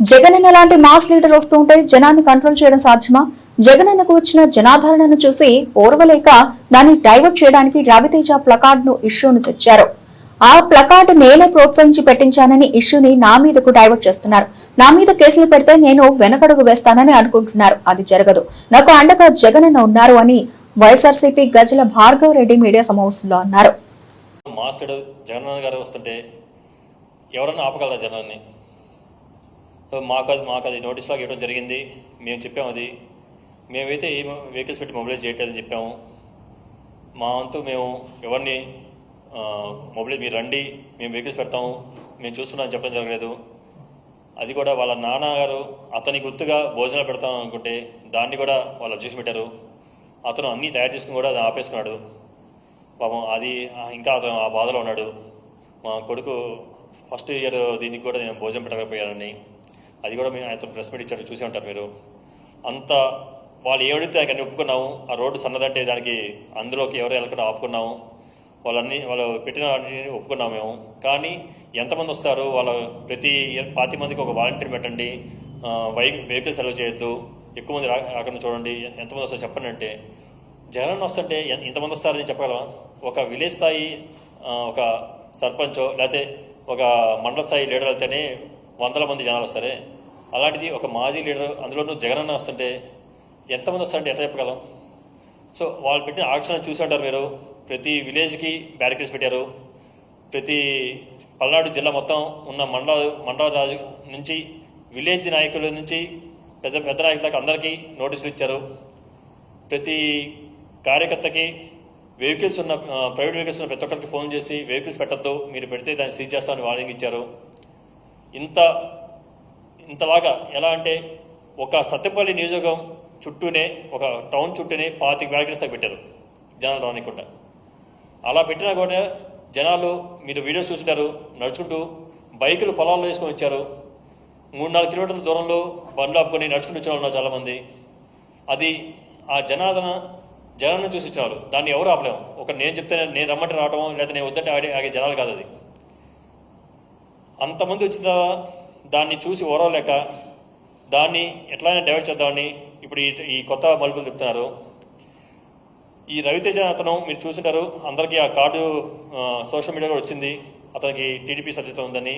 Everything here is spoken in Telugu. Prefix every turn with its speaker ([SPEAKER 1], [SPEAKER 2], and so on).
[SPEAKER 1] జగనన్న లాంటి మాస్ లీడర్ వస్తుంటే జనాన్ని కంట్రోల్ చేయడం సాధ్యమా? జగనన్నకు వచ్చిన జనాదరణను చూసి ఓర్వలేక దాన్ని డైవర్ట్ చేయడానికి రవితేజ ప్లకార్డ్ను ఇష్యూను తెచ్చారు. ఆ ప్లకార్డ్ నేనే ప్రోత్సహించి పెట్టించానని ఇష్యూని నా మీదకు డైవర్ట్ చేస్తున్నారు. నా మీద కేసులు పెడితే నేను వెనకడుగు వేస్తానని అనుకుంటున్నారు. అది జరగదు. నాకు అండగా జగనన్న ఉన్నారు అని వైఎస్ఆర్సీపీ గజల భార్గవ్ రెడ్డి మీడియా సమావేశంలో అన్నారు.
[SPEAKER 2] మాస్కడు జగన్ గారు వస్తుంటే ఎవరన్నా ఆపగలరా జనాన్ని? సో మాకు అది మాకు అది నోటీస్ లాగా ఇవ్వడం జరిగింది. మేము చెప్పాము అది. మేమైతే ఏ వెహికల్స్ పెట్టి మొబిలైజ్ చేయట్లేదని చెప్పాము. మా వంతు మేము ఎవరిని మొబైల్ మీరు రండి మేము వెహికల్స్ పెడతాము. మేము చూసుకున్నాం చెప్పడం జరగలేదు. అది కూడా వాళ్ళ నాన్నగారు అతని గుర్తుగా భోజనాలు పెడతాం అనుకుంటే దాన్ని కూడా వాళ్ళు అబ్జెక్షన్ పెట్టారు. అతను అన్నీ తయారు చేసుకుని కూడా అది ఆపేసుకున్నాడు. పాపం అది ఇంకా అతను ఆ బాధలో ఉన్నాడు. మా కొడుకు ఫస్ట్ ఇయర్ దీనికి కూడా నేను భోజనం పెట్టకపోయానని అది కూడా మేము ఆయనతో ప్రెస్ మీట్ ఇచ్చారు చూసి ఉంటారు మీరు. అంత వాళ్ళు ఏడితే దానికి అన్ని ఒప్పుకున్నాము. ఆ రోడ్డు సన్నదంటే దానికి అందులోకి ఎవరు వెళ్ళకుండా ఆపుకున్నాము. వాళ్ళన్ని వాళ్ళు పెట్టిన వాటిని ఒప్పుకున్నాము మేము. కానీ ఎంతమంది వస్తారు? వాళ్ళ ప్రతి పాతి మందికి ఒక వాలంటీర్ పెట్టండి. వై వెహికల్స్ అలవ్ చేయొద్దు. ఎక్కువ మంది రాకుండా చూడండి. ఎంతమంది వస్తారు చెప్పండి అంటే జగన్ వస్తుంటే ఇంతమంది వస్తారని చెప్పగలవా ఒక విలేజ్ స్థాయి ఒక సర్పంచో లేకపోతే ఒక మండల స్థాయి లీడర్ వెళ్తేనే వందల మంది జనాలు వస్తారే? అలాంటిది ఒక మాజీ లీడర్ అందులోనూ జగన్ అన్న వస్తుంటే ఎంతమంది వస్తారంటే ఎట్లా చెప్పగలం? సో వాళ్ళు పెట్టిన ఆక్షన్ చూసి ఉంటారు మీరు. ప్రతి విలేజ్కి బ్యారికేడ్స్ పెట్టారు. ప్రతి పల్నాడు జిల్లా మొత్తం ఉన్న మండల మండల రాజు నుంచి విలేజ్ నాయకుల నుంచి పెద్ద పెద్ద నాయకులకు అందరికీ నోటీసులు ఇచ్చారు. ప్రతి కార్యకర్తకి వెహికల్స్ ఉన్న ప్రైవేట్ వెహికల్స్ ఉన్న ప్రతి ఒక్కరికి ఫోన్ చేసి వెహికల్స్ పెట్టద్దు మీరు పెడితే దాన్ని సీజ్ చేస్తామని వార్నింగ్ ఇచ్చారు. ఇంత ఇంతలాగా ఎలా అంటే ఒక సత్యపల్లి నియోజకవర్గం చుట్టూనే ఒక టౌన్ చుట్టూనే పాతిక బ్యారికేడ్స్ పెట్టారు జనాలు రానికుండా. అలా పెట్టినా కూడా జనాలు మీరు వీడియోస్ చూసినారు నడుచుకుంటూ బైకులు పొలాల్లో వేసుకొని వచ్చారు. మూడు నాలుగు కిలోమీటర్ల దూరంలో బండ్లు ఆపుకొని నడుచుకుంటూ వచ్చిన ఉన్నారు చాలామంది. అది ఆ జనాదన జనాన్ని చూసి ఇచ్చారు దాన్ని ఎవరు ఆపలేము. ఒక నేను చెప్తే నేను రమ్మంటే రావడం లేదా నేను వద్దంటే ఆడే ఆగే జనాలు కాదు అది. అంతమంది వచ్చిన దాన్ని చూసి ఓరవలేక దాన్ని ఎట్లయినా డైవర్ట్ చేద్దామని ఇప్పుడు ఈ కొత్త మలుపులు చెప్తున్నారు ఈ రవితేజ అతను మీరు చూసింటారు అందరికీ ఆ కార్డు సోషల్ మీడియాలో వచ్చింది. అతనికి టీడీపీ సభ్యత ఉందని.